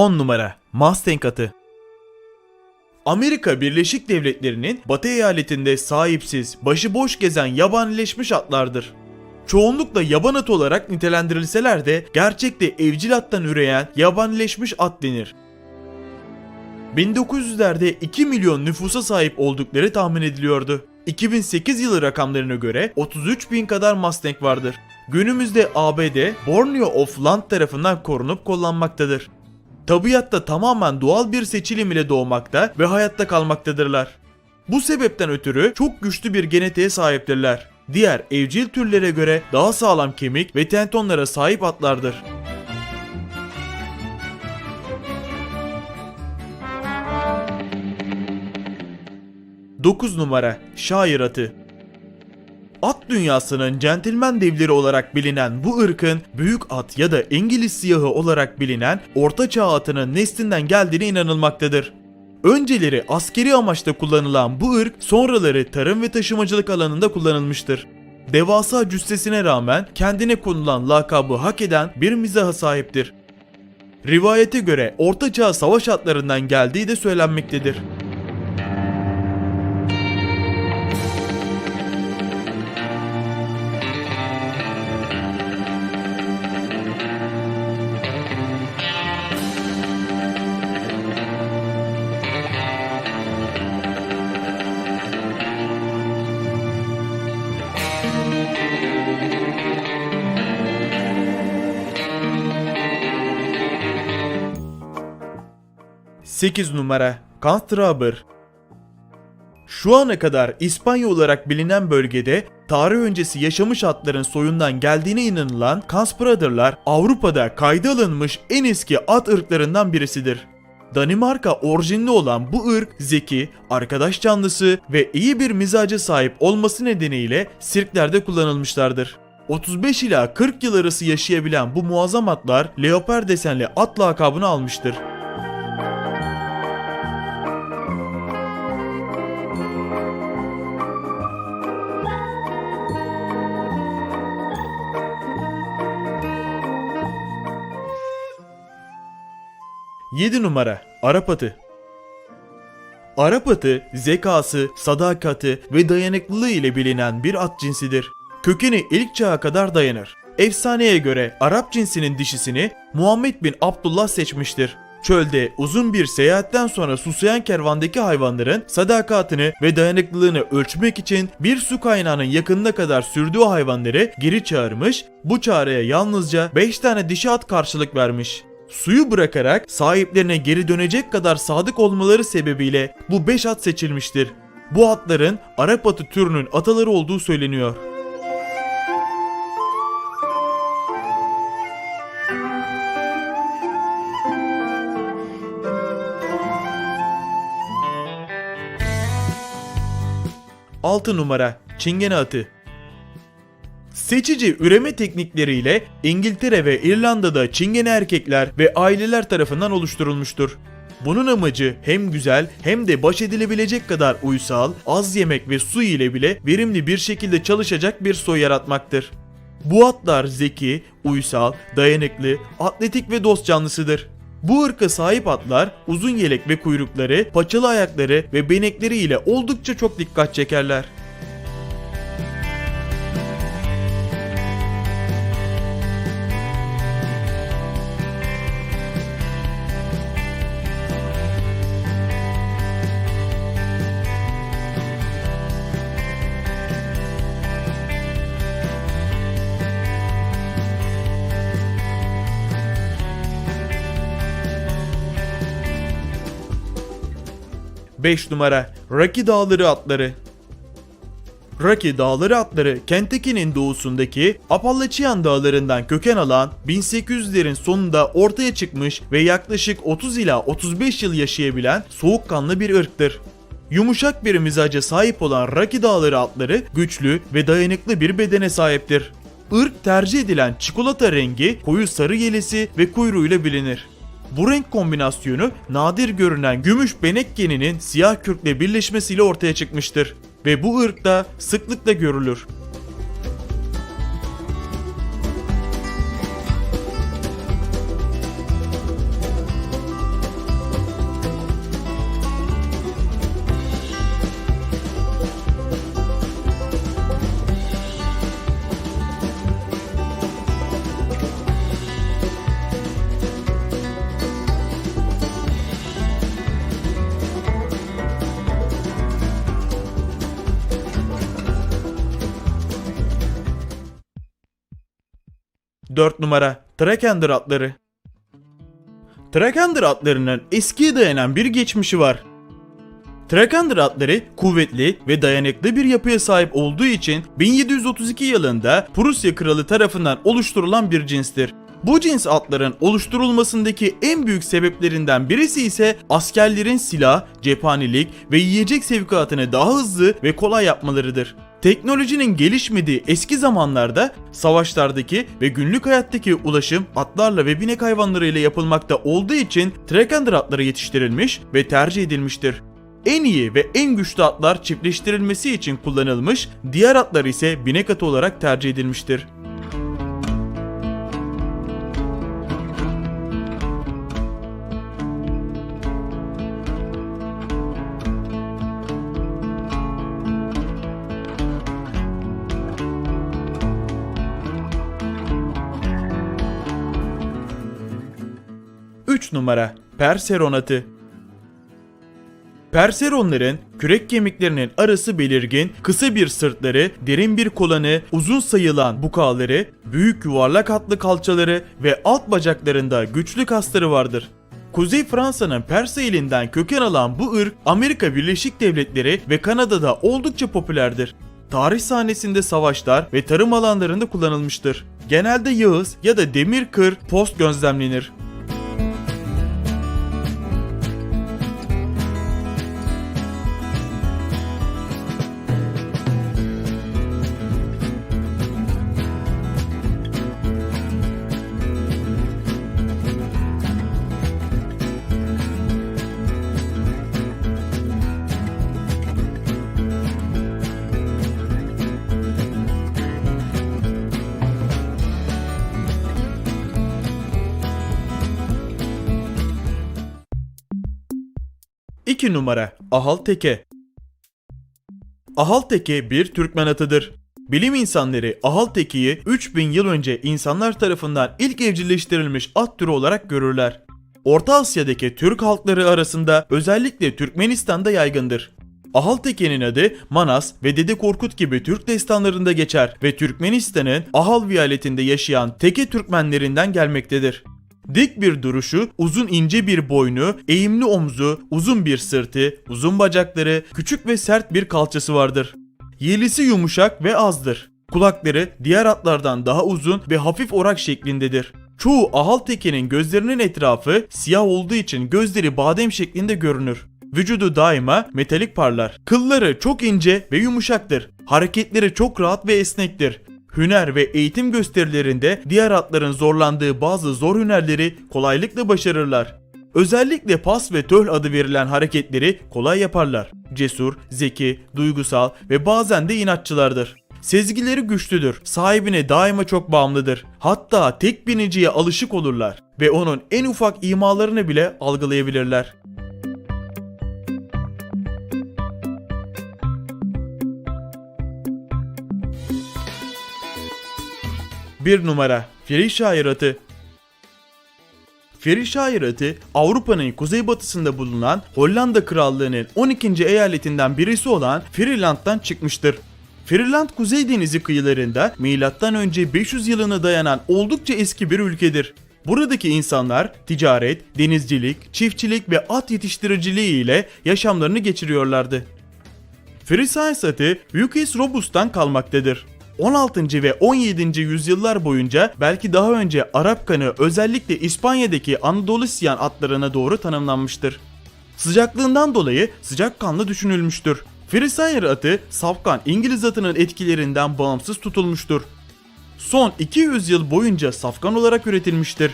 10 numara Mustang atı Amerika Birleşik Devletleri'nin batı eyaletinde sahipsiz, başıboş gezen yabanileşmiş atlardır. Çoğunlukla yaban atı olarak nitelendirilseler de gerçekte evcil attan üreyen yabanileşmiş at denir. 1900'lerde 2 milyon nüfusa sahip oldukları tahmin ediliyordu. 2008 yılı rakamlarına göre 33 bin kadar Mustang vardır. Günümüzde ABD, Borneo of Land tarafından korunup kullanmaktadır. Tabiatta tamamen doğal bir seçilim ile doğmakta ve hayatta kalmaktadırlar. Bu sebepten ötürü çok güçlü bir genetiğe sahiptirler. Diğer evcil türlere göre daha sağlam kemik ve tentonlara sahip atlardır. Dokuz numara Şair atı At dünyasının centilmen devleri olarak bilinen bu ırkın büyük at ya da İngiliz siyahı olarak bilinen orta çağ atının neslinden geldiğine inanılmaktadır. Önceleri askeri amaçta kullanılan bu ırk sonraları tarım ve taşımacılık alanında kullanılmıştır. Devasa cüssesine rağmen kendine konulan lakabı hak eden bir mizaha sahiptir. Rivayete göre orta çağ savaş atlarından geldiği de söylenmektedir. Sekiz numara Kanstraber Şu ana kadar İspanya olarak bilinen bölgede tarih öncesi yaşamış atların soyundan geldiğine inanılan Kanspraderlar Avrupa'da kayda alınmış en eski at ırklarından birisidir. Danimarka orijinli olan bu ırk zeki, arkadaş canlısı ve iyi bir mizaca sahip olması nedeniyle sirklerde kullanılmışlardır. 35 ila 40 yıl arası yaşayabilen bu muazzam atlar leopar desenli at lakabını almıştır. Yedi numara Arap atı Arap atı zekası, sadakati ve dayanıklılığı ile bilinen bir at cinsidir. Kökeni ilk çağa kadar dayanır. Efsaneye göre Arap cinsinin dişisini Muhammed bin Abdullah seçmiştir. Çölde uzun bir seyahatten sonra susayan kervandaki hayvanların sadakatini ve dayanıklılığını ölçmek için bir su kaynağının yakınına kadar sürdüğü hayvanları geri çağırmış, bu çağrıya yalnızca 5 tane dişi at karşılık vermiş. Suyu bırakarak sahiplerine geri dönecek kadar sadık olmaları sebebiyle bu 5 at seçilmiştir. Bu atların Arap atı türünün ataları olduğu söyleniyor. Altı numara Çingene atı Seçici üreme teknikleriyle İngiltere ve İrlanda'da çingene erkekler ve aileler tarafından oluşturulmuştur. Bunun amacı hem güzel hem de baş edilebilecek kadar uysal, az yemek ve su ile bile verimli bir şekilde çalışacak bir soy yaratmaktır. Bu atlar zeki, uysal, dayanıklı, atletik ve dost canlısıdır. Bu ırka sahip atlar uzun yelek ve kuyrukları, paçalı ayakları ve benekleri ile oldukça çok dikkat çekerler. Beş numara Rocky Dağları atları Rocky Dağları atları Kentucky'nin doğusundaki Appalachian dağlarından köken alan 1800'lerin sonunda ortaya çıkmış ve yaklaşık 30 ila 35 yıl yaşayabilen soğukkanlı bir ırktır. Yumuşak bir mizaca sahip olan Rocky Dağları atları güçlü ve dayanıklı bir bedene sahiptir. Irk tercih edilen çikolata rengi, koyu sarı yelesi ve kuyruğuyla bilinir. Bu renk kombinasyonu nadir görünen gümüş benek geninin siyah kürkle birleşmesiyle ortaya çıkmıştır ve bu ırkta sıklıkla görülür. 4 numara Trakender atları. Trakender atlarının eskiye dayanan bir geçmişi var. Trakender atları kuvvetli ve dayanıklı bir yapıya sahip olduğu için 1732 yılında Prusya kralı tarafından oluşturulan bir cinstir. Bu cins atların oluşturulmasındaki en büyük sebeplerinden birisi ise askerlerin silah, cephanelik ve yiyecek sevkiyatını daha hızlı ve kolay yapmalarıdır. Teknolojinin gelişmediği eski zamanlarda savaşlardaki ve günlük hayattaki ulaşım atlarla ve binek hayvanlarıyla yapılmakta olduğu için Trakender atları yetiştirilmiş ve tercih edilmiştir. En iyi ve en güçlü atlar çiftleştirilmesi için kullanılmış, diğer atlar ise binek atı olarak tercih edilmiştir. Üç numara Perseron Perseronların kürek kemiklerinin arası belirgin, kısa bir sırtları, derin bir kolanı, uzun sayılan bukaları, büyük yuvarlak hatlı kalçaları ve alt bacaklarında güçlü kasları vardır. Kuzey Fransa'nın Persa elinden köken alan bu ırk Amerika Birleşik Devletleri ve Kanada'da oldukça popülerdir. Tarih sahnesinde savaşlar ve tarım alanlarında kullanılmıştır. Genelde yağız ya da demir kır post gözlemlenir. İki numara Ahal Teke Ahal Teke bir Türkmen atıdır. Bilim insanları Ahal Teke'yi 3000 yıl önce insanlar tarafından ilk evcilleştirilmiş at türü olarak görürler. Orta Asya'daki Türk halkları arasında özellikle Türkmenistan'da yaygındır. Ahal Teke'nin adı Manas ve Dede Korkut gibi Türk destanlarında geçer ve Türkmenistan'ın Ahal vilayetinde yaşayan Teke Türkmenlerinden gelmektedir. Dik bir duruşu, uzun ince bir boynu, eğimli omzu, uzun bir sırtı, uzun bacakları, küçük ve sert bir kalçası vardır. Yelisi yumuşak ve azdır. Kulakları diğer atlardan daha uzun ve hafif orak şeklindedir. Çoğu ahal tekenin gözlerinin etrafı siyah olduğu için gözleri badem şeklinde görünür. Vücudu daima metalik parlar. Kılları çok ince ve yumuşaktır. Hareketleri çok rahat ve esnektir. Hüner ve eğitim gösterilerinde diğer atların zorlandığı bazı zor hünerleri kolaylıkla başarırlar. Özellikle pas ve töl adı verilen hareketleri kolay yaparlar. Cesur, zeki, duygusal ve bazen de inatçılardır. Sezgileri güçlüdür, sahibine daima çok bağımlıdır. Hatta tek biniciye alışık olurlar ve onun en ufak imalarını bile algılayabilirler. Bir numara Frişahir atı Frişahir atı Avrupa'nın kuzeybatısında bulunan Hollanda Krallığı'nın 12. eyaletinden birisi olan Friesland'dan çıkmıştır. Friesland Kuzey Denizi kıyılarında M.Ö. 500 yılına dayanan oldukça eski bir ülkedir. Buradaki insanlar ticaret, denizcilik, çiftçilik ve at yetiştiriciliği ile yaşamlarını geçiriyorlardı. Friesland atı Vickis robus'tan kalmaktadır. 16. ve 17. yüzyıllar boyunca belki daha önce Arap kanı özellikle İspanya'daki Andalusyan atlarına doğru tanımlanmıştır. Sıcaklığından dolayı sıcakkanlı düşünülmüştür. Frisayer atı safkan İngiliz atının etkilerinden bağımsız tutulmuştur. Son 200 yıl boyunca safkan olarak üretilmiştir.